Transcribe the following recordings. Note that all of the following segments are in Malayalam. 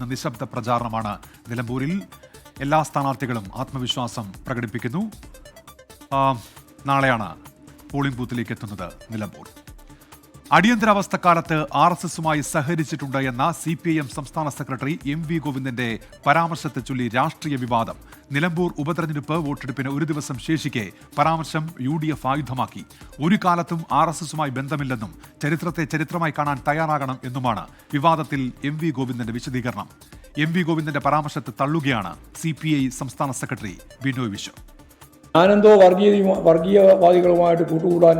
ഇന്ന് നിശബ്ദ പ്രചാരണമാണ് നിലമ്പൂരിൽ എല്ലാ സ്ഥാനാർത്ഥികളും ആത്മവിശ്വാസം പ്രകടിപ്പിക്കുന്നു. നാളെയാണ് പോളിംഗ് ബൂത്തിലേക്ക് എത്തുന്നത് നിലമ്പൂർ. അടിയന്തരാവസ്ഥക്കാലത്ത് ആർ എസ് എസുമായി സഹകരിച്ചിട്ടുണ്ട് എന്ന സി പി ഐ എം സംസ്ഥാന സെക്രട്ടറി എം വി ഗോവിന്ദന്റെ പരാമർശത്തെ ചൊല്ലി രാഷ്ട്രീയ വിവാദം. നിലമ്പൂർ ഉപതെരഞ്ഞെടുപ്പ് വോട്ടെടുപ്പിന് ഒരു ദിവസം ശേഷിക്കെ പരാമർശം യു ഡി എഫ് ആയുധമാക്കി. ഒരു കാലത്തും ആർ എസ് എസുമായി ബന്ധമില്ലെന്നും ചരിത്രത്തെ ചരിത്രമായി കാണാൻ തയ്യാറാകണം എന്നുമാണ് വിവാദത്തിൽ എം വി ഗോവിന്ദന്റെ വിശദീകരണം. എം വി ഗോവിന്ദന്റെ പരാമർശത്തെ തള്ളുകയാണ് സി പി ഐ സംസ്ഥാന സെക്രട്ടറി ബിനോയ് വിശ്വ. ആനന്ദോ വർഗീയ വർഗീയവാദികളുമായിട്ട് കൂട്ടുകൂടാൻ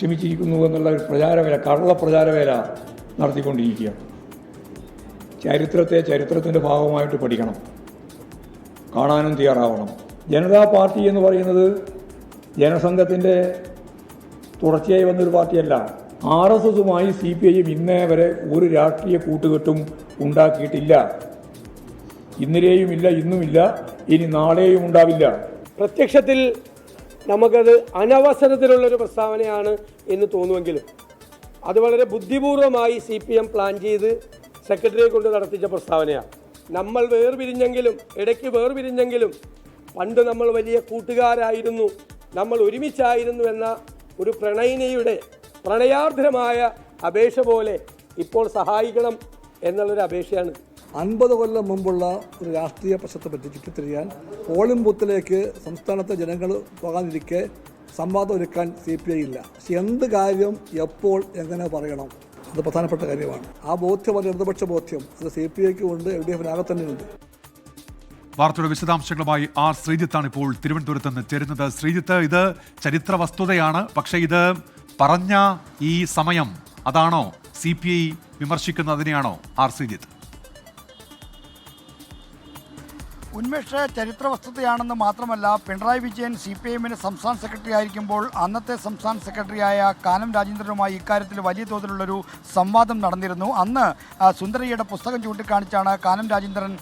ശ്രമിച്ചിരിക്കുന്നു എന്നുള്ള ഒരു പ്രചാരവേല കള്ള പ്രചാരവേല നടത്തിക്കൊണ്ടിരിക്കുക ചരിത്രത്തെ ചരിത്രത്തിന്റെ ഭാഗമായിട്ട് പഠിക്കണം. കാണാനും തയ്യാറാവണം. ജനതാ പാർട്ടി എന്ന് പറയുന്നത് ജനസംഘത്തിന്റെ തുടർച്ചയായി വന്നൊരു പാർട്ടിയല്ല. ആർ എസ് എസുമായി സി പി ഐയും ഇന്നേ വരെ ഒരു രാഷ്ട്രീയ കൂട്ടുകെട്ടും ഉണ്ടാക്കിയിട്ടില്ല. ഇന്നലെയും ഇല്ല ഇന്നുമില്ല ഇനി നാളെയും ഉണ്ടാവില്ല. പ്രത്യക്ഷത്തിൽ നമുക്കത് അനവസരത്തിലുള്ളൊരു പ്രസ്താവനയാണ് എന്ന് തോന്നുമെങ്കിലും അത് വളരെ ബുദ്ധിപൂർവമായി സി പി എം പ്ലാൻ ചെയ്ത് സെക്രട്ടറിയെ കൊണ്ട് നടത്തിച്ച പ്രസ്താവനയാണ്. നമ്മൾ വേർപിരിഞ്ഞെങ്കിലും ഇടയ്ക്ക് വേർപിരിഞ്ഞെങ്കിലും പണ്ട് നമ്മൾ വലിയ കൂട്ടുകാരായിരുന്നു നമ്മൾ ഒരുമിച്ചായിരുന്നു എന്ന ഒരു പ്രണയിനിയുടെ പ്രണയാർദ്രമായ അപേക്ഷ പോലെ ഇപ്പോൾ സഹായിക്കണം എന്നുള്ളൊരു അപേക്ഷയാണ് അൻപത് കൊല്ലം മുമ്പുള്ള ഒരു രാഷ്ട്രീയ പ്രശ്നത്തെ പറ്റി ചുറ്റിത്തിരിയാൻ പോളിംഗ് ബൂത്തിലേക്ക് സംസ്ഥാനത്തെ ജനങ്ങൾ പോകാനിരിക്കെ സംവാദം ഒരുക്കാൻ സി പി ഐ ഇല്ല. പക്ഷെ എന്ത് കാര്യം എപ്പോൾ എങ്ങനെ പറയണം? അത് പ്രധാനപ്പെട്ട കാര്യമാണ്. ആ ബോധ്യം അത് ഇടതുപക്ഷ ബോധ്യം. അത് സി പി ഐക്ക് ഉണ്ട് എൽ ഡി എഫിനാകെ തന്നെയുണ്ട് വാർത്തയുടെ വിശദാംശങ്ങളുമായി ആർ ശ്രീജിത്താണ് ഇപ്പോൾ തിരുവനന്തപുരത്ത് നിന്ന് ചേരുന്നത്. ശ്രീജിത്ത് ഇത് ചരിത്ര വസ്തുതയാണ്. പക്ഷേ ഇത് പറഞ്ഞ ഈ സമയം അതാണോ സി പി ഐ വിമർശിക്കുന്നതിനെയാണോ ആർ ശ്രീജിത്ത്? ഉന്മേഷ ചരിത്ര വസ്തുതയാണെന്ന് മാത്രമല്ല പിണറായി വിജയൻ സി പി എമ്മിന് സംസ്ഥാന സെക്രട്ടറി ആയിരിക്കുമ്പോൾ അന്നത്തെ സംസ്ഥാന സെക്രട്ടറിയായ കാനം രാജേന്ദ്രനുമായി ഇക്കാര്യത്തിൽ വലിയ തോതിലുള്ളൊരു സംവാദം നടന്നിരുന്നു. അന്ന് സുന്ദരയ്യയുടെ പുസ്തകം ചൂണ്ടിക്കാണിച്ചാണ് കാനം രാജേന്ദ്രൻ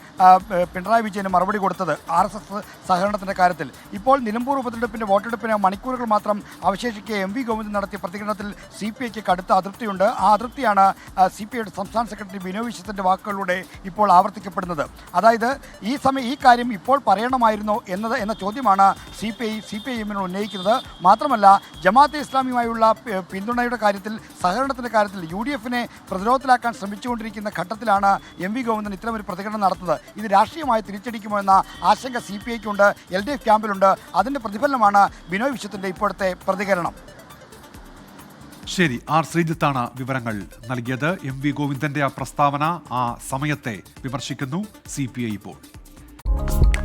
പിണറായി വിജയന് മറുപടി കൊടുത്തത് ആർ എസ് എസ് സഹകരണത്തിന്റെ കാര്യത്തിൽ. ഇപ്പോൾ നിലമ്പൂർ ഉപതെരഞ്ഞെടുപ്പിന്റെ വോട്ടെടുപ്പിന് മണിക്കൂറുകൾ മാത്രം അവശേഷിക്കെ എം വി ഗോവിന്ദൻ നടത്തിയ പ്രതികരണത്തിൽ സി പി ഐക്ക് കടുത്ത അതൃപ്തിയുണ്ട്. ആ അതൃപ്തിയാണ് സി പി ഐയുടെ സംസ്ഥാന സെക്രട്ടറി ബിനോ വിശ്വത്തിന്റെ വാക്കുകളിലൂടെ ഇപ്പോൾ ആവർത്തിക്കപ്പെടുന്നത്. അതായത് ഈ സമയം ഈ കാര്യം ഇപ്പോൾ പറയണമായിരുന്നോ എന്നത് എന്ന ചോദ്യമാണ് C P I C P I എമ്മിനോട് ഉന്നയിക്കുന്നത്. മാത്രമല്ല ജമാഅത്തെ ഇസ്ലാമിയുമായുള്ള പിന്തുണയുടെ കാര്യത്തിൽ സഹകരണത്തിന്റെ കാര്യത്തിൽ യു ഡി എഫിനെ പ്രതിരോധത്തിലാക്കാൻ ശ്രമിച്ചുകൊണ്ടിരിക്കുന്ന ഘട്ടത്തിലാണ് എം വി ഗോവിന്ദൻ ഇത്തരമൊരു പ്രതികരണം നടത്തുന്നത്. ഇത് രാഷ്ട്രീയമായി തിരിച്ചടിക്കുമോ എന്ന ആശങ്ക സി പി ഐക്കുണ്ട് എൽ ഡി എഫ് ക്യാമ്പിലുണ്ട്. അതിന്റെ പ്രതിഫലനമാണ് ബിനോയ് വിശ്വത്തിന്റെ ഇപ്പോഴത്തെ പ്രതികരണം. ശരി ആർ ശ്രീജിത്താണ് വിവരങ്ങൾ നൽകിയത്. എം വി ഗോവിന്ദന്റെ ആ പ്രസ്താവന ആ സമയത്തെ വിമർശിക്കുന്നു. സി പി ഐ ഇപ്പോൾ. Bye.